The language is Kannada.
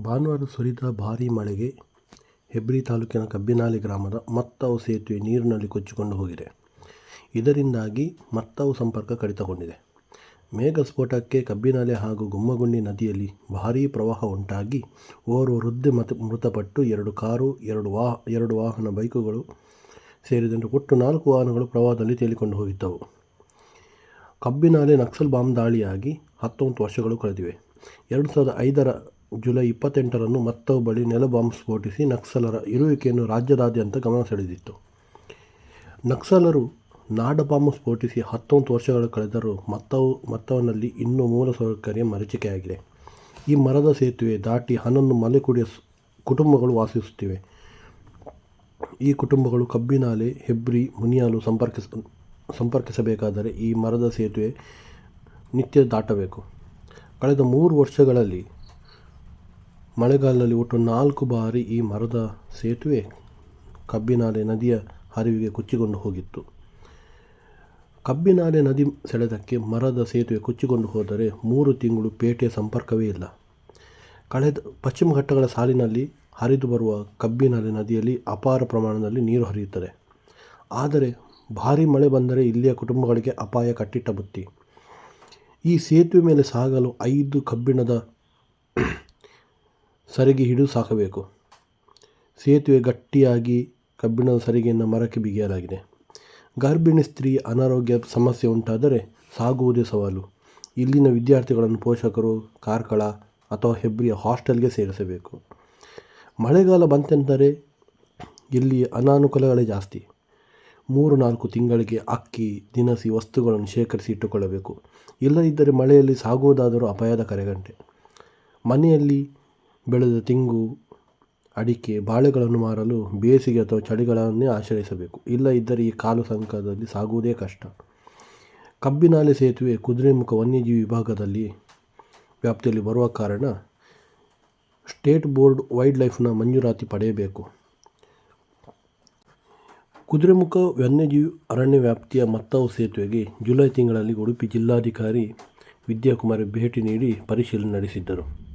ಭಾನುವಾರ ಸುರಿದ ಭಾರೀ ಮಳೆಗೆ ಹೆಬ್ರಿ ತಾಲೂಕಿನ ಕಬ್ಬಿನಾಲೆ ಗ್ರಾಮದ ಮತ್ತವು ಸೇತುವೆ ನೀರಿನಲ್ಲಿ ಕೊಚ್ಚಿಕೊಂಡು ಹೋಗಿದೆ. ಇದರಿಂದಾಗಿ ಮತ್ತವು ಸಂಪರ್ಕ ಕಡಿತಗೊಂಡಿದೆ. ಮೇಘಸ್ಫೋಟಕ್ಕೆ ಕಬ್ಬಿನಾಲೆ ಹಾಗೂ ಗುಮ್ಮಗುಂಡಿ ನದಿಯಲ್ಲಿ ಭಾರೀ ಪ್ರವಾಹ ಉಂಟಾಗಿ ಓರ್ವ ವೃದ್ಧೆ ಮತ, ಮೃತಪಟ್ಟು ಎರಡು ಕಾರು, ಎರಡು ವಾಹ, ಎರಡು ವಾಹನ ಬೈಕುಗಳು ಸೇರಿದಂತೆ ಒಟ್ಟು ನಾಲ್ಕು ವಾಹನಗಳು ಪ್ರವಾಹದಲ್ಲಿ ತೇಲಿಕೊಂಡು ಹೋಗಿದ್ದವು. ಕಬ್ಬಿನಾಲೆ ನಕ್ಸಲ್ ಬಾಂಬ್ ದಾಳಿಯಾಗಿ ಹತ್ತೊಂಬತ್ತು ವರ್ಷಗಳು ಕಳೆದಿವೆ. ಎರಡು ಸಾವಿರದ ಐದರ ಜುಲೈ ಇಪ್ಪತ್ತೆಂಟರಂದು ನೆಲ ಬಾಂಬ್ ಸ್ಫೋಟಿಸಿ ನಕ್ಸಲರ ಇರುವಿಕೆಯನ್ನು ರಾಜ್ಯದಾದ್ಯಂತ ಗಮನ ಸೆಳೆದಿತ್ತು. ನಕ್ಸಲರು ನಾಡಬಾಂಬ್ ಸ್ಫೋಟಿಸಿ ಹತ್ತೊಂಬತ್ತು ವರ್ಷಗಳು ಕಳೆದರೂ ಮತ್ತವು, ಮತ್ತವನಲ್ಲಿ ಇನ್ನೂ ಮೂಲಸೌಕರ್ಯ ಮರಚಿಕೆಯಾಗಿದೆ. ಈ ಮರದ ಸೇತುವೆ ದಾಟಿ ಹನ್ನೊಂದು ಮಲೆಕುಡಿಯ ಕುಟುಂಬಗಳು ವಾಸಿಸುತ್ತಿವೆ. ಈ ಕುಟುಂಬಗಳು ಕಬ್ಬಿನಾಲೆ, ಹೆಬ್ರಿ, ಮುನಿಯಾಲು ಸಂಪರ್ಕಿಸ, ಸಂಪರ್ಕಿಸಬೇಕಾದರೆ ಈ ಮರದ ಸೇತುವೆ ನಿತ್ಯ ದಾಟಬೇಕು. ಕಳೆದ ಮೂರು ವರ್ಷಗಳಲ್ಲಿ ಮಳೆಗಾಲದಲ್ಲಿ ಒಟ್ಟು ನಾಲ್ಕು ಬಾರಿ ಈ ಮರದ ಸೇತುವೆ ಕಬ್ಬಿನಾಲೆ ನದಿಯ ಹರಿವಿಗೆ ಕೊಚ್ಚಿಕೊಂಡು ಹೋಗಿತ್ತು. ಕಬ್ಬಿನಾಲೆ ನದಿ ಸೆಳೆದಕ್ಕೆ ಮರದ ಸೇತುವೆ ಕೊಚ್ಚಿಕೊಂಡು ಹೋದರೆ ಮೂರು ತಿಂಗಳು ಪೇಟೆಯ ಸಂಪರ್ಕವೇ ಇಲ್ಲ. ಕಳೆದ ಪಶ್ಚಿಮ ಘಟ್ಟಗಳ ಸಾಲಿನಲ್ಲಿ ಹರಿದು ಬರುವ ಕಬ್ಬಿನಾಲೆ ನದಿಯಲ್ಲಿ ಅಪಾರ ಪ್ರಮಾಣದಲ್ಲಿ ನೀರು ಹರಿಯುತ್ತದೆ. ಆದರೆ ಭಾರಿ ಮಳೆ ಬಂದರೆ ಇಲ್ಲಿಯ ಕುಟುಂಬಗಳಿಗೆ ಅಪಾಯ ಕಟ್ಟಿಟ್ಟ ಬುತ್ತಿ. ಈ ಸೇತುವೆ ಮೇಲೆ ಸಾಗಲು ಐದು ಕಬ್ಬಿಣದ ಸರಿಗೆ ಹಿಡಿದು ಸಾಕಬೇಕು. ಸೇತುವೆ ಗಟ್ಟಿಯಾಗಿ ಕಬ್ಬಿಣದ ಸರಿಗೆಯನ್ನು ಮರಕ್ಕೆ ಬಿಗಿಯಲಾಗಿದೆ. ಗರ್ಭಿಣಿ ಸ್ತ್ರೀ ಅನಾರೋಗ್ಯ ಸಮಸ್ಯೆ ಉಂಟಾದರೆ ಸಾಗುವುದೇ ಸವಾಲು. ಇಲ್ಲಿನ ವಿದ್ಯಾರ್ಥಿಗಳನ್ನು ಪೋಷಕರು, ಕಾರ್ಕಳ ಅಥವಾ ಹೆಬ್ರಿಯ ಹಾಸ್ಟೆಲ್ಗೆ ಸೇರಿಸಬೇಕು. ಮಳೆಗಾಲ ಬಂತೆಂದರೆ ಇಲ್ಲಿ ಅನಾನುಕೂಲಗಳೇ ಜಾಸ್ತಿ. ಮೂರು ನಾಲ್ಕು ತಿಂಗಳಿಗೆ ಅಕ್ಕಿ, ದಿನಸಿ ವಸ್ತುಗಳನ್ನು ಶೇಖರಿಸಿ ಇಟ್ಟುಕೊಳ್ಳಬೇಕು. ಇಲ್ಲದಿದ್ದರೆ ಮಳೆಯಲ್ಲಿ ಸಾಗುವುದಾದರೂ ಅಪಾಯದ ಕರೆಗಂಟೆ. ಮನೆಯಲ್ಲಿ ಬೆಳೆದ ತೆಂಗು, ಅಡಿಕೆ, ಬಾಳೆಗಳನ್ನು ಮಾರಲು ಬೇಸಿಗೆ ಅಥವಾ ಚಳಿಗಾಲವನ್ನೇ ಆಶ್ರಯಿಸಬೇಕು. ಇಲ್ಲ ಇದ್ದರೆ ಈ ಕಾಲು ಸಂಕದಲ್ಲಿ ಸಾಗುವುದೇ ಕಷ್ಟ. ಕಬ್ಬಿನಾಲೆ ಸೇತುವೆ ಕುದುರೆಮುಖ ವನ್ಯಜೀವಿ ವಿಭಾಗದಲ್ಲಿ ವ್ಯಾಪ್ತಿಯಲ್ಲಿ ಬರುವ ಕಾರಣ ಸ್ಟೇಟ್ ಬೋರ್ಡ್ ವೈಲ್ಡ್ ಲೈಫ್ನ ಮಂಜೂರಾತಿ ಪಡೆಯಬೇಕು. ಕುದುರೆಮುಖ ವನ್ಯಜೀವಿ ಅರಣ್ಯ ವ್ಯಾಪ್ತಿಯ ಮತ್ತವು ಸೇತುವೆಗೆ ಜುಲೈ ತಿಂಗಳಲ್ಲಿ ಉಡುಪಿ ಜಿಲ್ಲಾಧಿಕಾರಿ ವಿದ್ಯಾಕುಮಾರಿ ಭೇಟಿ ನೀಡಿ ಪರಿಶೀಲನೆ ನಡೆಸಿದ್ದರು.